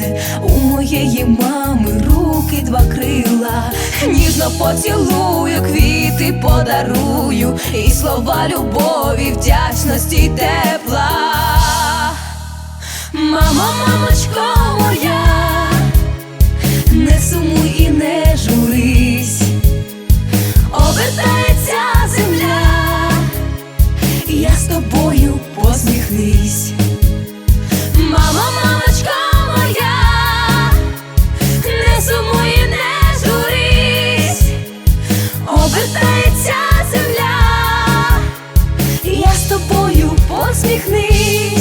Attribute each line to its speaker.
Speaker 1: лебедине, у моєї мами руки два крила, ніжно поцілую, квіти подарую, і слова любові, вдячності тепла. Мамо, мамочко посміхнись.